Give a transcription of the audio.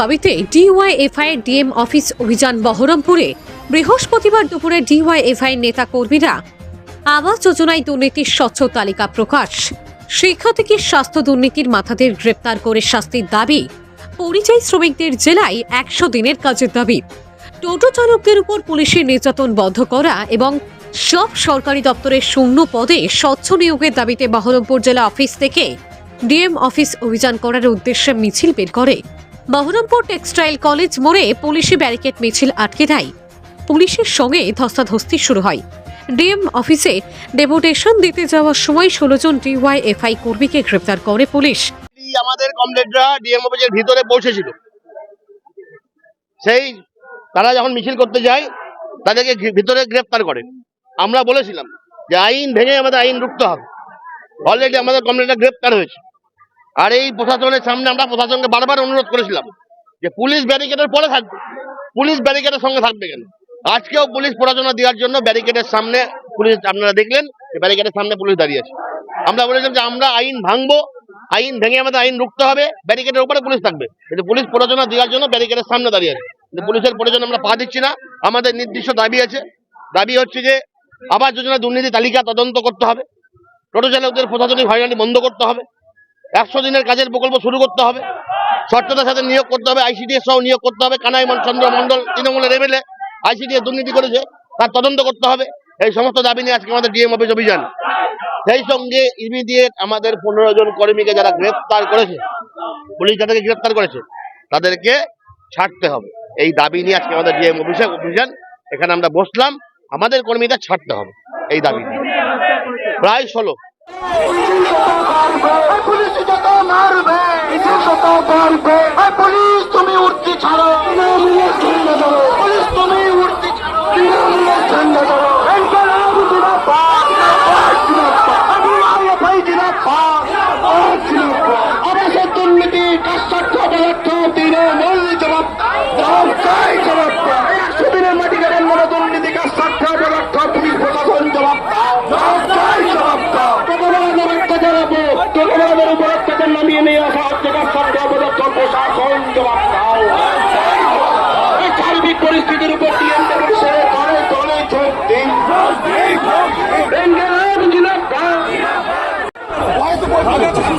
দাবিতে DYFI DM office অভিযান বহরমপুরে বৃহস্পতিবার দুপুরে ডিওয়াইএফআই নেতা কর্মীরা আবাস যোজনায় দুর্নীতির স্বচ্ছ তালিকা প্রকাশ। শিক্ষা থেকে স্বাস্থ্য দুর্নীতির মাথাদের গ্রেপ্তার করে শাস্তির দাবি, পরিযায়ী শ্রমিকদের জেলায় একশো দিনের কাজের দাবি। টোটো চালকদের উপর পুলিশের নির্যাতন বন্ধ করা এবং সব সরকারি দপ্তরের শূন্য পদে স্বচ্ছ নিয়োগের দাবিতে বহরমপুর জেলা অফিস থেকে ডিএম অফিস অভিযান করার উদ্দেশ্যে মিছিল বের করে। বহরমপুর টেক্সটাইল কলেজ মোড়ে পুলিশি ব্যারিকেড মিছিল আটকে দেয়। পুলিশের সঙ্গে ধস্তাধস্তি শুরু হয়। ডিএম অফিসে ডেপুটেশন দিতে যাওয়ার সময় ষোলো জন ডিওয়াইএফআই কর্মীকে গ্রেপ্তার করে পুলিশ। আমাদের কমরেডরা ডিএম অফিসের ভিতরে পৌঁছেছিল। সেই তারা যখন মিছিল করতে যায়, তাদেরকে ভিতরে গ্রেফতার করে। আমরা বলেছিলাম যে আইন ভেঙে আমাদের আইন রুখতে হবে। অলরেডি আমাদের কমরেডরা গ্রেফতার হয়েছে। আর এই প্রশাসনের সামনে আমরা প্রশাসনকে বারবার অনুরোধ করেছিলাম যে পুলিশ ব্যারিকেডের পরে থাকবে। পুলিশ ব্যারিকেডের সঙ্গে থাকবে কেন? আজকেও পুলিশ পড়াশোনা দেওয়ার জন্য ব্যারিকেডের সামনে পুলিশ, আপনারা দেখলেন ব্যারিকেডের সামনে পুলিশ দাঁড়িয়ে আছে। আমরা বলেছিলাম যে আমরা আইন ভাঙবো, আইন ভেঙে আমাদের আইন রুখতে হবে, ব্যারিকেডের উপরে পুলিশ থাকবে। কিন্তু পুলিশ প্ররোচনা দেওয়ার জন্য ব্যারিকেডের সামনে দাঁড়িয়ে আছে। কিন্তু পুলিশের প্রয়োজন আমরা পা দিচ্ছি না, আমাদের নির্দিষ্ট দাবি আছে। দাবি হচ্ছে যে আবাস যোজনা দুর্নীতি তালিকা তদন্ত করতে হবে। টোটো চালকদের প্রশাসনিক হয়রানি বন্ধ করতে হবে। একশো দিনের কাজের প্রকল্প শুরু করতে হবে। স্বচ্ছতার সাথে নিয়োগ করতে হবে আইসিডিএস সহ নিয়োগ করতে হবে, কানাই চন্দ্র মন্ডল তৃণমূলের এমএলএ আইসিডিএস দুর্নীতি করেছে, তার তদন্ত করতে হবে। এই সমস্ত দাবি নিয়ে আজকে আমাদের ডিএম অফিস অভিযান। সেই সঙ্গে ইমিডিয়েট আমাদের পনেরো জন কর্মীকে যারা গ্রেফতার করেছে, পুলিশ যাদেরকে গ্রেফতার করেছে, তাদেরকে ছাড়তে হবে। এই দাবি নিয়ে আজকে আমাদের ডিএম অফিসে অভিযান, এখানে আমরা বসলাম, আমাদের কর্মীদের ছাড়তে হবে, এই দাবি। প্রায় ষোলো। পুলিশ যত মারবে যত মারবে পুলিশ তুমি উঠতে ছাড়ো। পুলিশ তুমি